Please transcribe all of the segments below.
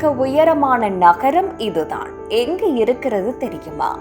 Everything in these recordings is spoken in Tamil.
மிக உயரமான நகரம் இதுதான். எங்கு இருக்கிறது தெரியுமா?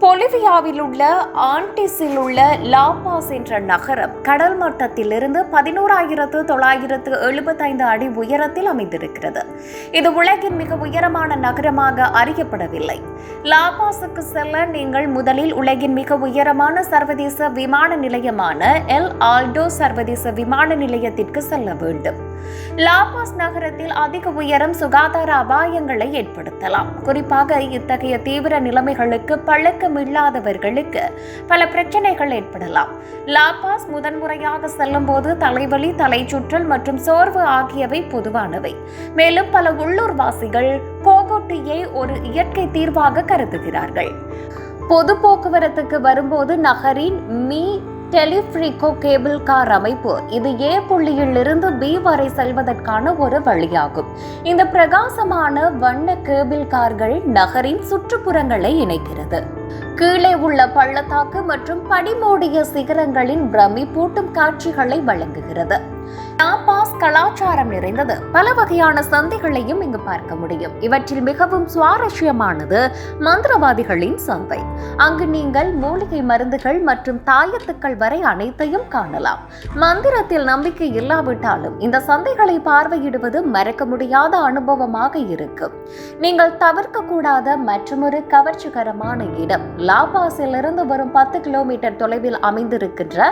பொலிவியாவில் உள்ள ஆண்டிஸில் உள்ள லாபாஸ் என்ற நகரம் கடல் மட்டத்திலிருந்து பதினோராயிரத்து தொள்ளாயிரத்து எழுபத்தைந்து அடி உயரத்தில் அமைந்திருக்கிறது. இது உலகின் மிக உயரமான நகரமாக அறியப்படவில்லை. லாபாஸுக்கு செல்ல நீங்கள் முதலில் உலகின் மிக உயரமான சர்வதேச விமான நிலையமான எல் ஆல்டோ சர்வதேச விமான நிலையத்திற்கு செல்ல வேண்டும். லாபாஸ் நகரத்தில் அதிக உயரம் சுகாதார அபாயங்களை ஏற்படுத்தலாம். குறிப்பாக இத்தகைய தீவிர நிலைமைகளுக்கு பழக்கம் இல்லாதவர்களுக்கு பல பிரச்சனைகள் ஏற்படலாம். லாபாஸ் முதன்முறையாக செல்லும் போது தலைவலி தலைச்சுற்றல் மற்றும் சோர்வு ஆகியவை பொதுவானவை. மேலும் பல உள்ளூர்வாசிகள் போகோட்டியை ஒரு இயற்கை தீர்வாக கருதுகிறார்கள். பொது போக்குவரத்துக்கு வரும்போது நகரின் மீ டெலிஃப்ரிகோ கேபிள் கார் அமைப்பு இது ஏ புள்ளியில் இருந்து பி வரை செல்வதற்கான ஒரு வழியாகும். இந்த பிரகாசமான வண்ண கேபிள் கார்கள் நகரின் சுற்றுப்புறங்களை இணைக்கிறது. கீழே உள்ள பள்ளத்தாக்கு மற்றும் படிமூடிய சிகரங்களின் பிரமிப்பூட்டும் காட்சிகளை வழங்குகிறது. டாபாஸ் கலாச்சாரம் நிறைந்தது. பல வகையான சந்தைகளையும் இங்கு பார்க்க முடியும். இவற்றில் மிகவும் சுவாரஸ்யமானது மந்திரவாதிகளின் சந்தை. அங்கு நீங்கள் மூலிகை மருந்துகள் மற்றும் தாயத்துக்கள் வரை அனைத்தையும் காணலாம். மந்திரத்தில் நம்பிக்கை இல்லாவிட்டாலும் இந்த சந்தைகளை பார்வையிடுவது மறக்க முடியாத அனுபவமாக இருக்கும். நீங்கள் தவிர்க்க கூடாத மற்றொரு கவர்ச்சிகரமான இடம். லாபாஸில் இருந்து வரும் பத்து கிலோமீட்டர் தொலைவில் அமைந்திருக்கின்ற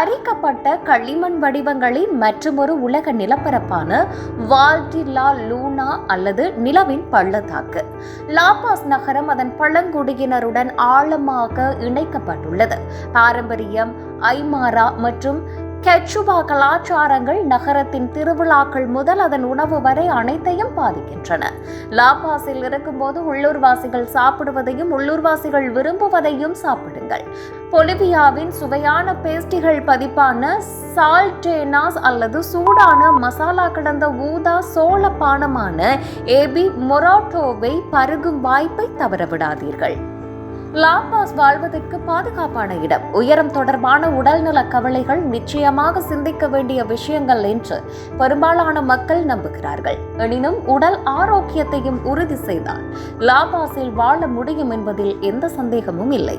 அரிக்கப்பட்ட களிமண் வடிவங்களின் மற்றொரு உலக நிலப்பரப்பான வால்டிலா லூனா அல்லது நிலவின் பள்ளத்தாக்கு. லாபாஸ் நகரம் அதன் பழங்குடியினருடன் ஆழமாக இணைக்கப்பட்டுள்ளது. பாரம்பரியம் ஐமாரா மற்றும் கெச்சுபா கலாச்சாரங்கள் நகரத்தின் திருவிழாக்கள் முதல் அதன் உணவு வரை அனைத்தையும் பாதிக்கின்றன. லாபாஸில் இருக்கும்போது உள்ளூர்வாசிகள் சாப்பிடுவதையும் உள்ளூர்வாசிகள் விரும்புவதையும் சாப்பிடுங்கள். பொலிவியாவின் சுவையான பேஸ்டிகள் பதிப்பான சால்டேனாஸ் அல்லது சூடான மசாலா கடந்த ஊதா சோள பானமான ஏபி மொராட்டோவை பருகும் வாய்ப்பை தவறவிடாதீர்கள். லாபாஸ் வாழ்வதற்கு பாதுகாப்பான இடம். உயரம் தொடர்பான உடல்நல கவலைகள் நிச்சயமாக சிந்திக்க வேண்டிய விஷயங்கள் என்று பெரும்பாலான மக்கள் நம்புகிறார்கள். எனினும் உடல் ஆரோக்கியத்தையும் உறுதி செய்தால் லாபாஸில் வாழ முடியும் என்பதில் எந்த சந்தேகமும் இல்லை.